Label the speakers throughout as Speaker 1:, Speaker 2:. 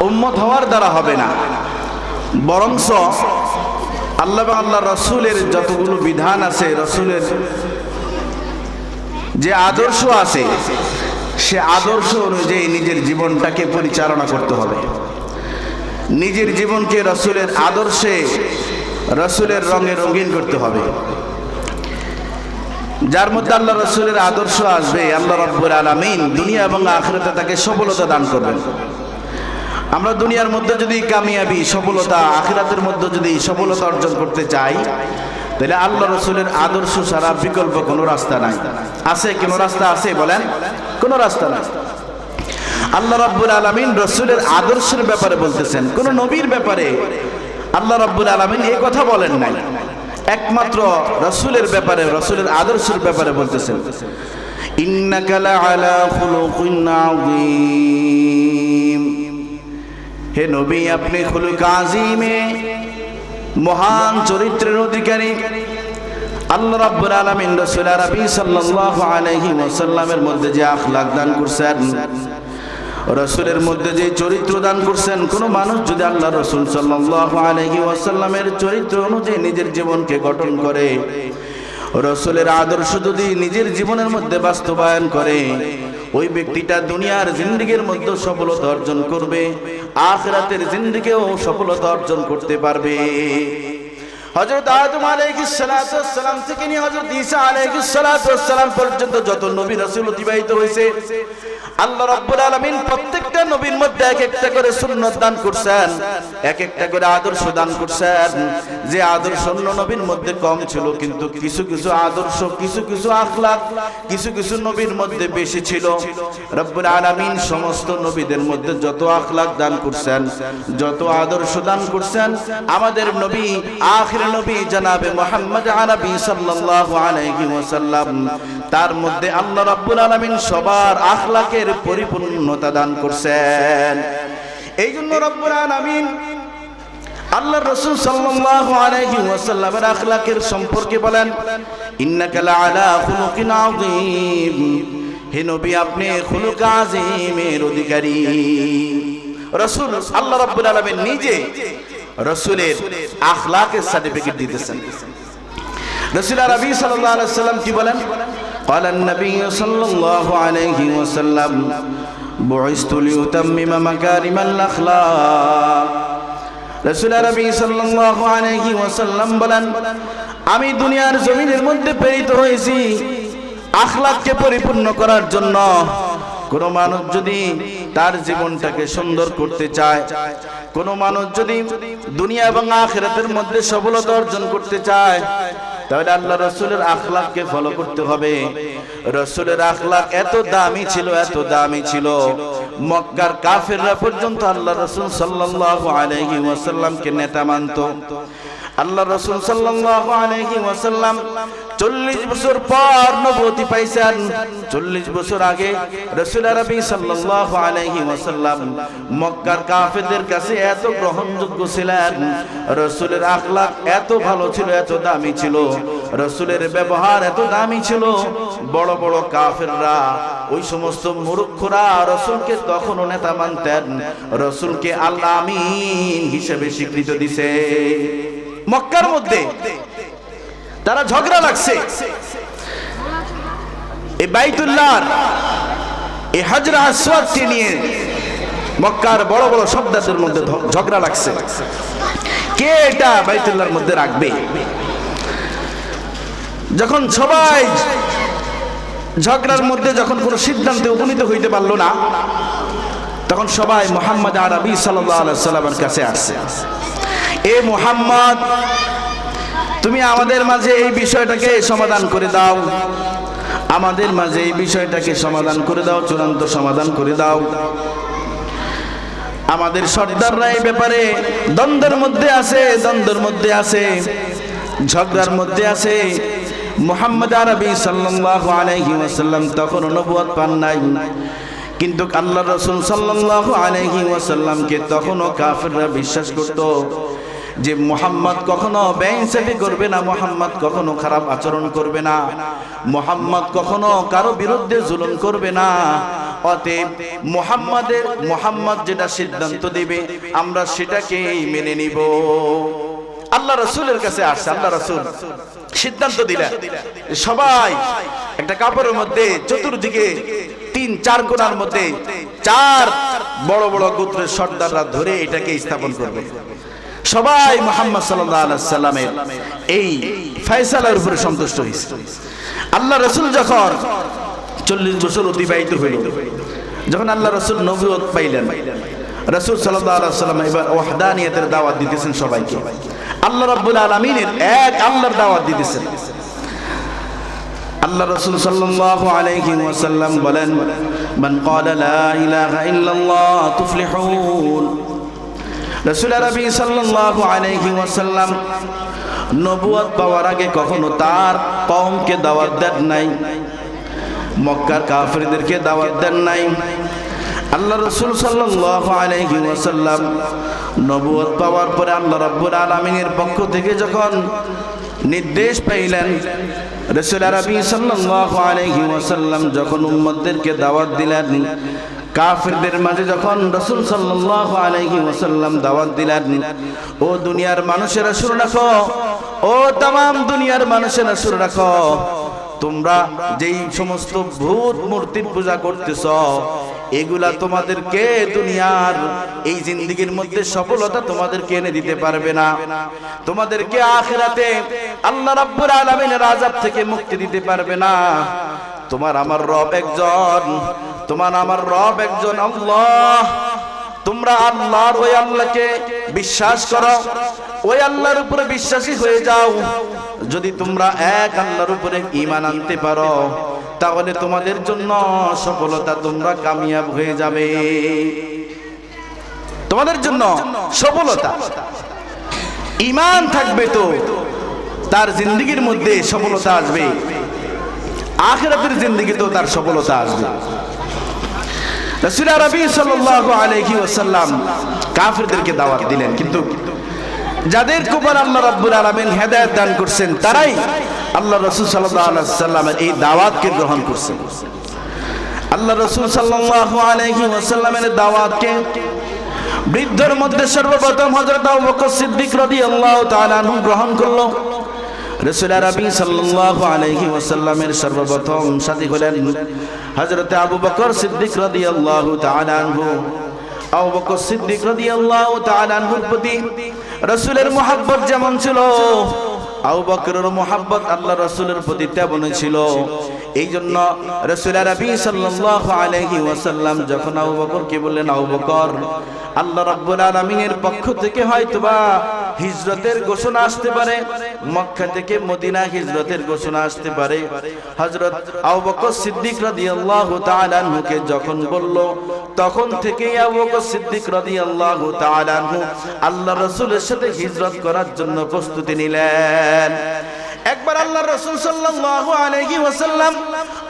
Speaker 1: উম্মত হওয়ার দ্বারা হবে না। বরংস আল্লাহ আল্লাহ রসুলের যতগুলো বিধান আছে, রসুলের যে আদর্শ আছে, সে আদর্শ অনুযায়ী নিজের জীবনটাকে পরিচালনা করতে হবে। নিজের জীবনকে রসুলের আদর্শে, রসুলের রঙে রঙিন করতে হবে। যার মধ্যে আল্লাহ রসুলের আদর্শ আসবে, আল্লাহ রব্বুল আলমিন দুনিয়া এবং আখেরাতে তাকে সফলতা দান করবেন। আমরা দুনিয়ার মধ্যে যদি কামিয়াবি, সফলতা, আখিরাতের মধ্যে যদি সফলতা অর্জন করতে চাই, তাহলে আল্লাহ রসুলের আদর্শ ছাড়া বিকল্প কোনো রাস্তা নাই। আছে কোনো রাস্তা আছে বলেন? কোনো রাস্তা নাই। আল্লাহ রাব্বুল আলমিন রসুলের আদর্শের ব্যাপারে বলতেছেন। কোন নবীর ব্যাপারে আল্লাহ রাব্বুল আলমিন এই কথা বলেন নাই। একমাত্র রসুলের ব্যাপারে, রসুলের আদর্শের ব্যাপারে বলতেছেন। ইন্নাকা লাআলা খুলুকিন আযীম। হে নবী, আপনি খুলুক আজিমে, মহান চরিত্রের অধিকারী। আল্লাহ রাব্বুল আলামিন রাসূল আরবি সাল্লাল্লাহু আলাইহি ওয়াসাল্লামের মধ্যে যে আখলাক দান করছেন, রসুলের মধ্যে যে চরিত্র দান করছেন, কোন মানুষ যদি আল্লাহ রসুল সাল্লাল্লাহু আলাইহি ওয়াসাল্লামের চরিত্র অনুযায়ী নিজের জীবনকে গঠন করে, রসুলের আদর্শ যদি নিজের জীবনের মধ্যে বাস্তবায়ন করে ওই ব্যক্তিটা দুনিয়ার জিন্দিগির মধ্যে সফলতা অর্জন করবে, আখরাতের জিন্দিগিও সফলতা অর্জন করতে পারবে। হজরত আদম আলাইহিস সালাতু সালাম থেকে নিয়ে হযরত ঈসা আলাইহিস সালাতু সালাম পর্যন্ত যত নবী রাসূল অতিবাহিত হয়েছে আল্লাহ রাব্বুল আলামিন প্রত্যেকটা নবীর মধ্যে এক একটা করে সুন্নাত দান করছেন এক একটা করে আদর্শ দান করছেন। যে আদর্শ অন্য নবীর মধ্যে কম ছিল, কিন্তু কিছু কিছু আদর্শ, কিছু কিছু আখলাক কিছু কিছু নবীর মধ্যে বেশি ছিল। রব্বুল আলামিন সমস্ত নবীদের মধ্যে যত আখলাক দান করছেন, যত আদর্শ দান করছেন, আমাদের নবী, আখির নবী জনাবে মুহাম্মদ আরবি সাল্লাল্লাহু আলাইহি ওয়াসাল্লাম, তার মধ্যে আল্লাহ রাব্বুল আলামিন সবার আখলাকের পরিপূর্ণতা দান করছেন। এই জন্য রব্বুল আল্লাহ রসুল সাল্লাল্লাহু আখলাকের সম্পর্কে বলেন হে নবী, আপনি খুলুক অধিকারী। রসুল, আল্লাহ নিজে রসুলের আখলাকের সার্টিফিকেট দিতেছেন। রসুল আরবি সাল্লাম কি বলেন? قال النبي صلى الله عليه وسلم بعثت لأتمم مكارم الأخلاق রসুল আরবি সাল্লাল্লাহু আলাইহি ওয়াসাল্লাম বলেন আমি দুনিয়ার জমিনের মধ্যে প্রেরিত হয়েছি আখলাককে পরিপূর্ণ করার জন্য কোন মানুষ যদি তার জীবনটাকে সুন্দর করতে চায়, কোন মানুষ যদি দুনিয়া এবং আখিরাতের মধ্যে সফলতা অর্জন করতে চায়, তাহলে আল্লাহ রসুলের আখলাককে ফলো করতে হবে। রসুলের আখলাক এত দামি ছিল, এত দামি ছিল। মক্কার কাফেররা পর্যন্ত আল্লাহ রসুল সাল্লাল্লাহু আলাইহি ওয়াসাল্লামকে নেতা মানত। আল্লাহ রসুল সাল্লাল্লাহু আলাইহি ওয়াসাল্লাম চল্লিশ বছর পর নবতি পাইছেন। চল্লিশ বছর আগে রসুল আরবি ওয়াসাল্লাম মক্কার কাফেদের কাছে এত গ্রহণযোগ্য ছিলেন। রসুলের আখলাক এত ভালো ছিল, এত দামি ছিল। রসুলের ব্যবহার এত দামি ছিল। বড় বড় কাফেররা, ওই সমস্ত মূর্খরা রসুলকে তখনও নেতা মানতেন। রসুলকে আল্লাহ আমিন হিসেবে স্বীকৃত দিছে। মক্কার মধ্যে তারা ঝগড়া লাগছে। এই বাইতুল্লাহ এই হাজরা আসওয়াদকে নিয়ে মক্কার বড় বড় শব্দাদের মধ্যে ঝগড়া লাগছে। কে এটা বাইতুল্লাহর মধ্যে রাখবে? যখন সবাই ঝগড়ার মধ্যে যখন কোনো সিদ্ধান্তে উপনীত হইতে পারল না, তখন সবাই মোহাম্মদ আরবি সাল্লামের কাছে আসছে। এ মোহাম্মদ তুমি আমাদের মাঝে এই বিষয়টাকে সমাধান করে দাও। আমাদের মাঝে এই বিষয়টাকে সমাধান করে দাও, চূড়ান্ত সমাধান করে দাও। আমাদের সর্দাররা এই ব্যাপারে দ্বন্দ্বের মধ্যে আছে, দ্বন্দ্বের মধ্যে আছে, ঝগড়ার মধ্যে আছে। মোহাম্মদ আরবি সাল্লাল্লাহু আলাইহি ওয়াসাল্লাম তখন নবুয়ত পান নাই। কিন্তু আল্লাহ রসুল সাল্লাল্লাহু আলাইহি ওয়াসাল্লামকে তখনও কাফেররা বিশ্বাস করত। যে মোহাম্মদ কখনো বেইনসাফি করবে না, মোহাম্মদ কখনো খারাপ আচরণ করবে না, মোহাম্মদ কখনো কারও বিরুদ্ধে জুলুম করবে না। অতএব মোহাম্মদের, মোহাম্মদ যেটা সিদ্ধান্ত দিবে, আমরা সেটাকেই মেনে নিব। আল্লাহ রসুলের কাছে আসছে, আল্লাহ রসুল সিদ্ধান্ত দিলেন সবাই একটা কাপড়ের মধ্যে চতুর্দিকে তিন, চার কোণার মধ্যে চার বড় বড় গোত্রের সর্দাররা ধরে এটাকে স্থাপন করবে। সবাই মোহাম্মদ সাল্লামের এই ফয়সালার উপরে সন্তুষ্ট হয়েছে। আল্লাহ রসুল যখন চল্লিশ বছর অতিবাহিত হইল, যখন আল্লাহ রসুল নবুয়ত পাইলেন, রসুল সাল্লাম এবার ওয়াহদানিয়তের দাওয়াত দিতেছেন সবাইকে। আল্লাহ রাব্বুল আলমিনের এক আল্লাহর দাওয়াত দিতেছেন। আল্লাহ রসুল সাল্লাল্লাহু আলাইহি ওয়াসাল্লাম বলেন, মান ক্বালা লা ইলাহা ইল্লাল্লাহ তুফলিহুন। রাসূল আরবি সাল্লাল্লাহু আলাইহি ওয়াসাল্লাম নবুয়ত পাওয়ার আগে কখনো তার কওমকে দাওয়াত দেন নাই, মক্কার কাফিরদেরকে দাওয়াত দেন নাই। আল্লাহ রসুল সাল্লাল্লাহু আলাইহি ওয়াসাল্লাম নবুয়ত পাওয়ার পরে আল্লাহ রাব্বুল আলামিনের পক্ষ থেকে যখন নির্দেশ পাইলেন, রসুল আরবি সাল্লাল্লাহু আলাইহি ওয়াসাল্লাম যখন উম্মতদেরকে দাওয়াত দিলেন কাফিরদের মাঝে যখন রসুল সাল্লাল্লাহু আলাইহি ওয়াসাল্লাম দাওয়াত দিলেন, ও দুনিয়ার মানুষেরা, শুনে রাখো। ও তাম দুনিয়ার মানুষেরা, শুনে রাখো। তোমরা যেই সমস্ত ভূত মূর্তির পূজা করতেছ, এগুলা তোমাদেরকে দুনিয়ার এই জিন্দিগির মধ্যে সফলতা তোমাদেরকে এনে দিতে পারবে না। তোমাদেরকে আখেরাতে আল্লাহ রাব্বুল আলামিনের আযাব থেকে মুক্তি দিতে পারবে না। তোমার আমার রব একজন তোমার আমার রব একজন আল্লাহ। তোমরা আল্লাহর ওই আল্লাহকে বিশ্বাস করো। ওই আল্লাহর উপরে বিশ্বাসী হয়ে যাও। যদি তোমরা এক আল্লাহর উপরে ঈমান আনতে পারো, তাহলে তোমাদের জন্য সফলতা তোমরা কামিয়াব হয়ে যাবে। তোমাদের জন্য সফলতা। ঈমান থাকবে তো, তার জিন্দগির মধ্যে সফলতা আসবে। আখিরাতের জিন্দগিতেও তার সফলতা আসবে। রাসূল আরবি সাল্লাল্লাহু আলাইহি ওয়াসাল্লাম কাফিরদেরকে দাওয়াত দিলেন। কিন্তু যাদের কুমার আল্লাহ রাব্বুল আলামিন হেদায়েত দান করছেন, তারাই আল্লাহ রাসূল সাল্লাল্লাহু আলাইহি ওয়াসাল্লামের এই দাওয়াতকে গ্রহণ করছেন। আল্লাহ রাসূল সাল্লাল্লাহু আলাইহি ওয়াসাল্লামের দাওয়াতকে বৃদ্ধর মধ্যে সর্বপ্রথম হযরত আবু বকর সিদ্দিক রাদিয়াল্লাহু তাআলা গ্রহণ করল। রসুল আরবি সাল্লাল্লাহু আলাইহি ওয়াসাল্লামের সর্বপ্রথম সাথী হলেন হযরত আবু বকর সিদ্দিক রাদিয়াল্লাহু তাআলা আনহু। আবু বকর সিদ্দিক রাদিয়াল্লাহু তাআলা আনহুর প্রতি রাসূলের মুহাব্বত যেমন ছিল, আবু বকরের মুহাব্বত আল্লাহ রাসূলের প্রতি তেমন ছিল। এই জন্য যখন বকরকে বললেন, আবু আল্লাহ রাব্বুল আলামিনের পক্ষ থেকে হয়তোবা হিজরতের ঘোষণা আসতে পারে, মক্কা থেকে মদিনা হিজরতের ঘোষণা আসতে পারে। হযরত আবু সিদ্দিক রাদিয়াল্লাহু তাআলা আনহুকে যখন বলল, তখন থেকেই আবু সিদ্দিক রাদিয়াল্লাহু তাআলা আনহু আল্লাহ রাসূলের সাথে হিজরত করার জন্য প্রস্তুতি নিলেন। একবার আল্লাহ রাসূল সাল্লাল্লাহু আলাইহি ওয়াসাল্লাম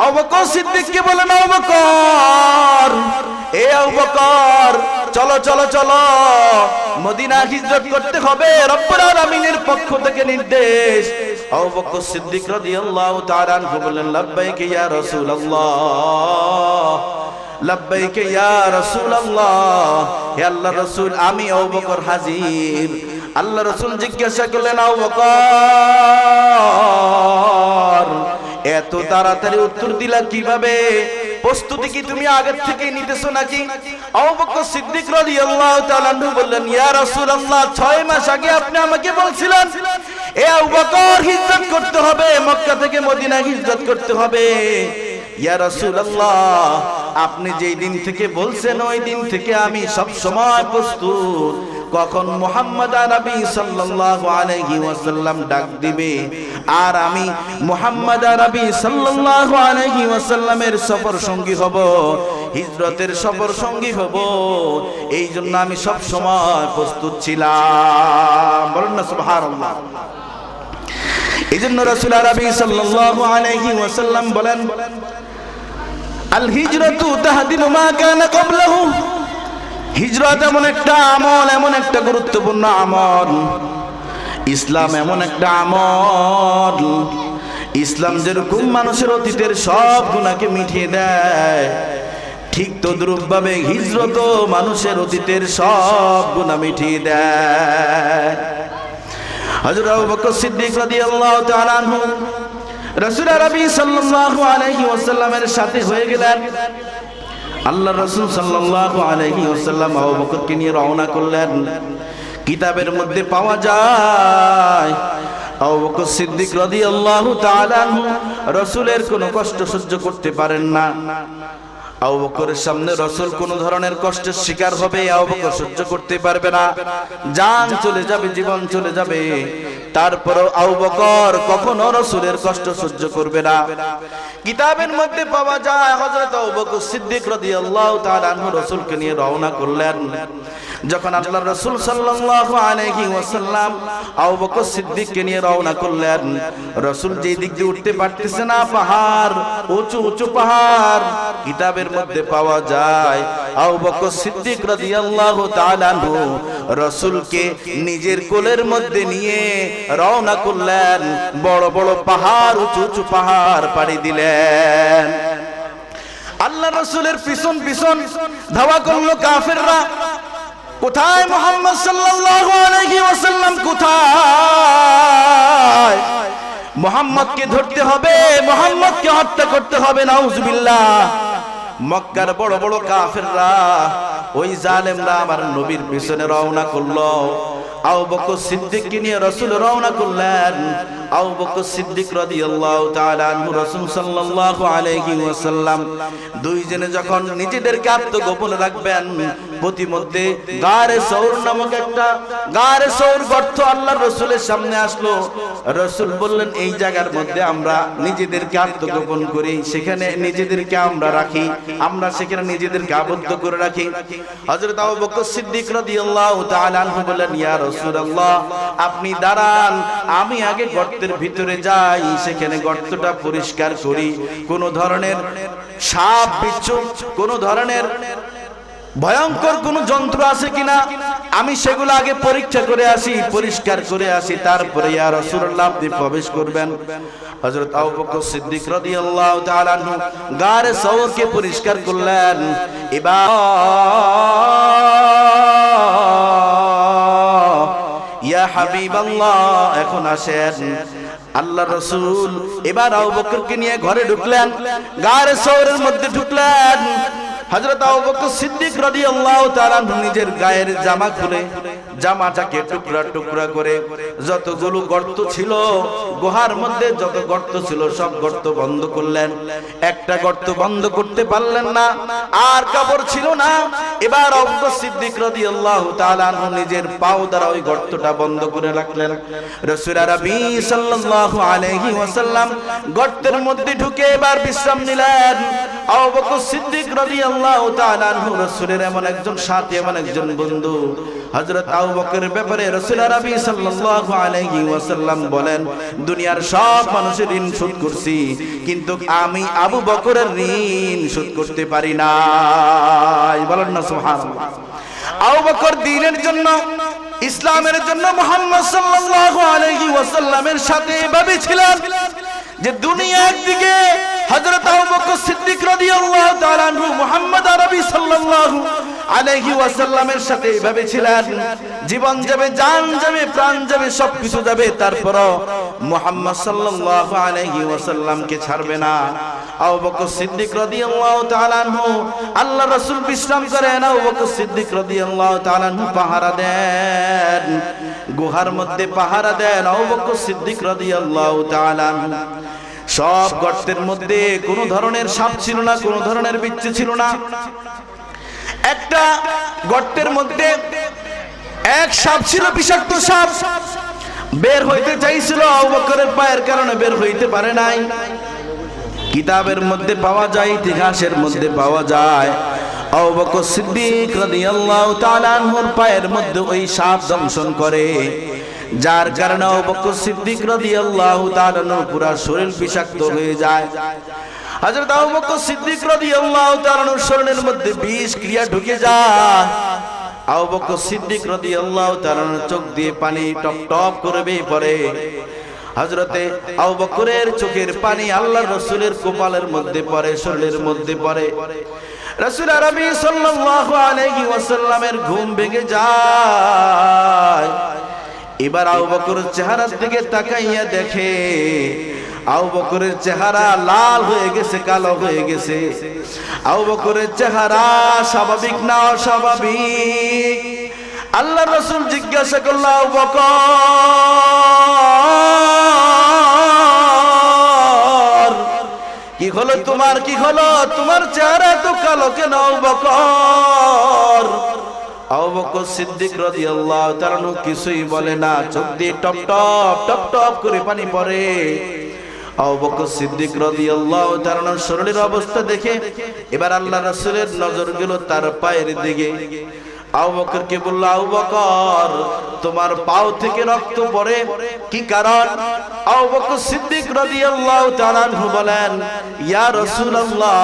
Speaker 1: আবু বকর সিদ্দিককে বলেন, আবু বকর, এ আবু বকর, চলো চলো চলো মদিনা হিজরত করতে হবে, রব্বুল আলামিনের পক্ষ থেকে নির্দেশ। আবু বকর সিদ্দিক রাদিয়াল্লাহু তাআলা আনহু বললেন লাব্বাইক ইয়া রাসূলুল্লাহ, লাব্বাইক ইয়া রাসূলুল্লাহ, হে আল্লাহ রাসূল, আমি আবু বকর হাজির। আল্লাহ রাসূল জিজ্ঞাসা করলেন, আবু বকর এত তাড়াতাড়ি উত্তর দিলা কীভাবে? প্রস্তুতি কি তুমি আগের থেকে নিতেছো নাকি? আবু বকর সিদ্দিক রাদিয়াল্লাহু তাআলা বললেন, ইয়া রাসূলুল্লাহ 6 মাস আগে আপনি আমাকে বলছিলেন, এ আবু বকর হিজরত করতে হবে, মক্কা থেকে মদিনা হিজরত করতে হবে। ইয়া রাসূলুল্লাহ, আপনি যেই দিন থেকে বলছেন, ওই দিন থেকে আমি সব সময় প্রস্তুত। কখন মুহাম্মদ আরবি সাল্লাল্লাহু আলাইহি ওয়াসাল্লাম ডাক দিবে? আর আমি মুহাম্মদ আরবি সাল্লাল্লাহু আলাইহি ওয়াসাল্লামের সফর সঙ্গী হব, হিজরতের সফর সঙ্গী হব। এই জন্য আমি সব সময় প্রস্তুত ছিলাম। বলুন না, সুবহানাল্লাহ। এই জন্য রাসূল আরবি সাল্লাল্লাহু আলাইহি ওয়াসাল্লাম বলেন আল হিজরাতু তাহদিমু মা কানা ক্বাবলাহু। হিজরত এমন একটা আমল, এমন একটা গুরুত্বপূর্ণ আমল। ইসলাম এমন একটা আমল। ইসলাম যেরকম মানুষের অতীতের সব গুণাকে মিটিয়ে দেয়, ঠিক তদ্রুপ ভাবে হিজরত মানুষের অতীতের সব গুণা মিটিয়ে দেয়। হযরত আবু বকর সিদ্দিক রাদিয়াল্লাহু তাআলা আনহু রাসূল আরবি সাল্লাল্লাহু আলাইহি ওয়াসাল্লামের সাথে হয়ে গেলেন। আল্লাহ রসুল সাল্লাহ আলহি ওসাল্লাম আবু নিয়ে রওনা করলেন। কিতাবের মধ্যে পাওয়া যায় সিদ্দিক আল্লাহ রাসূলের কোনো কষ্ট সহ্য করতে পারেন না। আবু সামনে রসুল কোন ধরনের কষ্টের শিকার হবে সহ্য করতে পারবে না। জান চলে যাবে, জীবন চলে যাবে। তারপরও বকর কখনো রসুলের কষ্ট সহ্য করবে না। কিতাবের মধ্যে পাওয়া যায়, হযরত সিদ্দিক রাদিয়াল্লাহু নিয়ে রওনা করলেন। যখন আল্লাহ রাসূল সাল্লাল্লাহু সিদ্দিককে নিয়ে রওনা করলেন, রাসূল যেই দিক দিয়ে উঠতে পারতেছে না, পাহাড়, উঁচু উঁচু পাহাড়, কিতাবের মধ্যে পাওয়া যায়। আবু বকর সিদ্দিক রাদিয়াল্লাহু তাআলা রাসূলকে নিজের কোলের মধ্যে নিয়ে রওনা করলেন। বড় বড় পাহাড়, উঁচু উঁচু পাহাড় পাড়ি দিলেন। আল্লাহ রসুলের পিছন পিছন ধাওয়া করল কাফেররা। কোথায় মোহাম্মদ সাল্লাল্লাহু আলাইহি ওয়াসাল্লাম? কোথায়? মোহাম্মদকে ধরতে হবে, মোহাম্মদকে হত্যা করতে হবে, নাউজুবিল্লাহ। মক্কার বড় বড় কাফেররা, ওই জালেমরা আমার নবীর পিছনে রওনা করল। আউ বকর সিদ্দিককে নিয়ে রাসূল রওনা করলেন। আবু সিদ্দিক দুইজনে যখন নিজেদেরকে রাখবেন একটা গর্ত সামনে আসলো। বললেন, এই জায়গার মধ্যে আমরা নিজেদেরকে আত্মগোপন করি, সেখানে নিজেদেরকে আমরা রাখি, আমরা সেখানে নিজেদেরকে আবদ্ধ করে রাখি। বকর সিদ্দিক রাদিয়াল্লাহু তাআলা বললেন, ইয়া রাসূলুল্লাহ, আপনি দাঁড়ান, আমি আগে গর্তের ভিতরে যাই, সেখানে গর্তটা পরিষ্কার করি। কোন ধরনের সাপ, বিচ্ছু, কোন ধরনের ভয়ঙ্কর কোন যন্ত্র আছে কিনা, আমি সেগুলো আগে পরীক্ষা করে আসি, পরিষ্কার করে আসি, তারপরে প্রবেশ করবেন। হযরত আবু বকর পরিষ্কার করলেন। এবার ইয়া হাবিবাল্লাহ, এখন আসেন। আল্লাহ রসুল এবার আবু বকরকে নিয়ে ঘরে ঢুকলেন, গায়ের শহরের মধ্যে ঢুকলেন। হযরত আবু বকর সিদ্দিক রাদিয়াল্লাহু তাআলা নিজের গায়ের জামা খুলে জামাটাকে টুকরা টুকরা করে যতগুলো গর্ত ছিল, গুহার মধ্যে যত গর্ত ছিল, সব গর্ত বন্ধ করলেন। একটা গর্ত বন্ধ করতে পারলেন না, আর কাপড় ছিল না। এবার বকর সিদ্দিক তাআলা আনহু নিজের পাও দ্বারা ওই গর্তটা বন্ধ করে রাখলেন। ওয়াসাল্লাম গর্তের মধ্যে ঢুকে এবার বিশ্রাম নিলেন। সিদ্দিক রাদিয়াল্লাহু তাআলা আনহু রাসূলের এমন একজন সাথী, এমন একজন বন্ধু। হযরত আবু বকরের ব্যাপারে রাসূল আরবি সাল্লাল্লাহু আলাইহি ওয়াসাল্লাম বলেন, দুনিয়ার সব মানুষের ঋণ শোধ করছি, কিন্তু আমি আবু বকরের ঋণ শোধ করতে পারি না বলেন না, সুবহানাল্লাহ। আবু বকর দ্বীনের জন্য, ইসলামের জন্য মুহাম্মদ সাল্লাল্লাহু আলাইহি ওয়াসাল্লামের সাথে এভাবে ছিলেন যে দুনিয়া একদিকে হযরত আবু বকর সিদ্দিক রাদিয়াল্লাহু তাআলা মুহাম্মদ আরবি সাল্লাল্লাহু আলাইহি ওয়াসাল্লামের সাথে এইভাবে ছিলেন। জীবন যাবে, জান যাবে, প্রাণ যাবে, সবকিছু যাবে, তারপরও মুহাম্মদ সাল্লাল্লাহু আলাইহি ওয়াসাল্লামকে ছাড়বে না। আবু বকর সিদ্দিক রাদিয়াল্লাহু তাআলা আনহু, আল্লাহ রাসূল বিশ্রাম করেন, আবু বকর সিদ্দিক রাদিয়াল্লাহু তাআলা আনহু পাহারা দেন, গুহার মধ্যে পাহারা দেন, আবু বকর সিদ্দিক রাদিয়াল্লাহু তাআলা আনহু। সব গর্তের মধ্যে কোনো ধরনের সাপ ছিল না, কোনো ধরনের বিচ্ছু ছিল না। একটা গর্তের মধ্যে এক সাপ ছিল, বিষাক্ত সাপ। বের হইতে চাইছিল, আবু বকরের পায়ের কারণে বের হইতে পারে নাই। কিতাবের মধ্যে পাওয়া যায়, ইতিহাসের মধ্যে পাওয়া যায়। আবু বকর সিদ্দিক রাদিয়াল্লাহু তাআলা আনহুর পায়ের মধ্যে ওই সাপ দংশন করে। যার কারণে আবু বকর সিদ্দিক রাদিয়াল্লাহু তাআলা পুরো শরীর বিষাক্ত হয়ে যায়। হযরত আবু বকর সিদ্দিক রাদিয়াল্লাহু তাআলা আনহুর শরীরের মধ্যে বিষ ক্রিয়া ঢুকে যায়। আবু বকর সিদ্দিক রাদিয়াল্লাহু তাআলা আনহুর চোখ দিয়ে পানি টপ টপ করে বেয়ে পড়ে। হজরতে আবু চোখের পানি আল্লাহর রসুলের কপালের মধ্যে পড়ে, শরীরের মধ্যে পড়ে। রাসূল আরবি সাল্লাল্লাহু আলাইহি ওয়াসাল্লামের ঘুম ভেঙে যায়। এবার আবু বকরের চেহারার দিকে তাকাইয়া দেখে আবু বকরের চেহারা লাল হয়ে গেছে, কালো হয়ে গেছে। আবু বকরের চেহারা স্বাভাবিক না অস্বাভাবিক? আল্লাহ রসুল জিজ্ঞাসা করল বকর, কি হলো তোমার, কি হলো? তোমার চেহারা তো কালো কেন বকর? আবু বকর সিদ্দিক কিছুই বলে না, চোখ দিয়ে টপ টপ টপ টপ করে পানি আবু সিদ্দিক অবস্থা দেখে এবার আল্লাহ নজর তার পায়ের দিকে। বকর, তোমার পাও থেকে রক্ত পড়ে। কি কারণ? সিদ্দিক তাআলা আনহু বলেন, ইয়া রাসূলুল্লাহ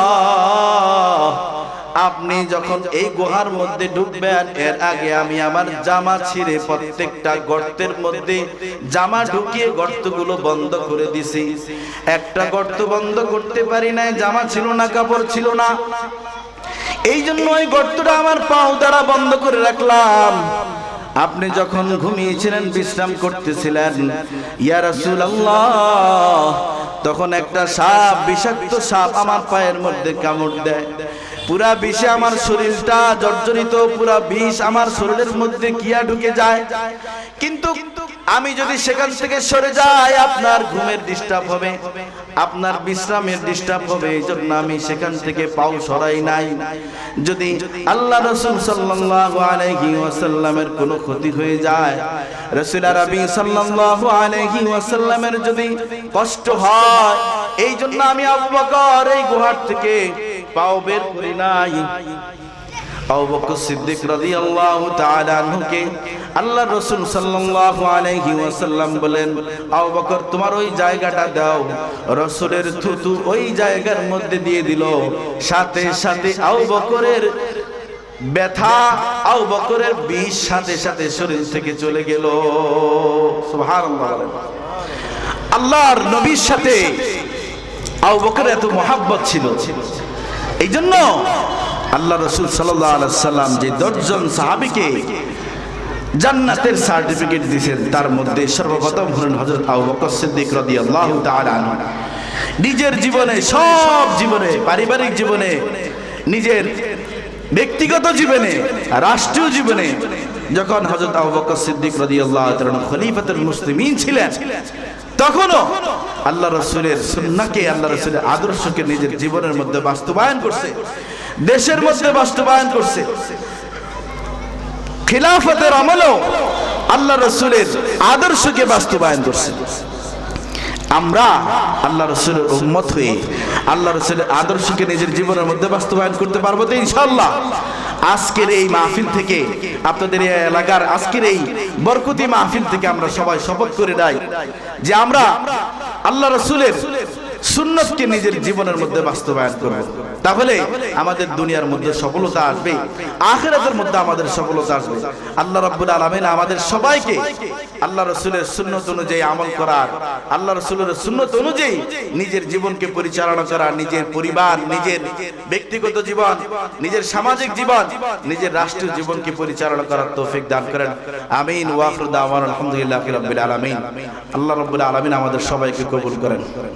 Speaker 1: আপনি যখন এই গুহার মধ্যে ঢুকবেন, এর আগে আমি আমার জামা ছিঁড়ে প্রত্যেকটা গর্তের মধ্যে জামা ঢুকিয়ে গর্তগুলো বন্ধ করে দিছি। একটা গর্ত বন্ধ করতে পারি নাই, জামা ছিল না, কাপড় ছিল না। এই জন্য ওই গর্তটা আমার পাও দ্বারা বন্ধ করে রাখলাম। আপনি যখন ঘুমিয়েছিলেন, বিশ্রাম করতেছিলেন, ইয়া রাসূলুল্লাহ, তখন একটা সাপ, বিষাক্ত সাপ আমার পায়ের মধ্যে কামড় দেয়। পুরা বিষে আমার শরীরটা জর্জরিত, পুরা বিষ আমার শরীরের মধ্যে কিয়া ঢুকে যায়। কিন্তু আমি যদি সেখান থেকে সরে যাই, আপনার ঘুমের ডিস্টার্ব হবে, আপনার বিশ্রামের ডিস্টার্ব হবে এই জন্য আমি সেখান থেকে পাও সরাই নাই। যদি আল্লাহ রসুল সাল্লাল্লাহু আলাইহি ওয়াসাল্লামের কোনো ক্ষতি হয়ে যায়, রসুল আরবি সাল্লাল্লাহু আলাইহি ওয়াসাল্লামের যদি কষ্ট হয় এই জন্য আমি আবু বকর এই গুহার থেকে পাও বের করি নাই। সিদ্দিক বলেন বকর, তোমার ওই জায়গাটা দাও। থুতু ওই জায়গার মধ্যে দিয়ে সাথে সাথে বকরের ব্যথা বকরের সাথে সাথে শরীর থেকে চলে গেল। আল্লাহর নবীর সাথে এত মহাব্বত ছিল। এই জন্য আল্লাহ রসুল সাল্লাম যে দশজন সাহাবিকে জান্নাতের সার্টিফিকেট দিয়েছেন, তার মধ্যে সর্বপ্রথম হলেন হজরত আবু বকর নিজের জীবনে, সব জীবনে, পারিবারিক জীবনে, নিজের ব্যক্তিগত জীবনে, রাষ্ট্রীয় জীবনে, যখন হজরত আবু সিদ্দিক রাদিয়াল্লাহু তাআলা খলিফাতুল মুসলিমিন ছিলেন তখনও আল্লাহ রসুলের সুন্নাকে আল্লাহ রসুলের আদর্শকে নিজের জীবনের মধ্যে বাস্তবায়ন করছে, দেশের মধ্যে বাস্তবায়ন করছে। খিলাফতের আমলও আল্লাহ রসুলের আদর্শকে বাস্তবায়ন করছে। আমরা আল্লাহ রসুলের উম্মত হয়ে আল্লাহ রসুলের আদর্শকে নিজের জীবনের মধ্যে বাস্তবায়ন করতে পারব তো ইনশাল্লাহ আজকের এই মাহফিল থেকে আপনাদের এই এলাকার আজকের এই বরকতি মাহফিল থেকে আমরা সবাই শপথ করে দেয় যে আমরা আল্লাহ রসুলের সুন্নতকে নিজের জীবনের মধ্যে বাস্তবায়ন করব তাহলে আমাদের দুনিয়ার মধ্যে সফলতা আসবে, আখেরাতের মধ্যে আমাদের সফলতা আসবে। আল্লাহ রাব্বুল আলামিন আমাদের সবাইকে আল্লাহ রসুলের সুন্নত অনুযায়ী আমল করার, আল্লাহ রসুলের সুন্নত অনুযায়ী নিজের জীবনকে পরিচালনা করা নিজের পরিবার, নিজের ব্যক্তিগত জীবন, নিজের সামাজিক জীবন, নিজের রাষ্ট্রীয় জীবনকে পরিচালনা করার তৌফিক দান করেন। আমিন। ওয়াফরুদ আলহামদুলিল্লাহ রাব্বিল আলামিন। আল্লাহ রাব্বুল আলামিন আমাদের সবাইকে কবুল করেন।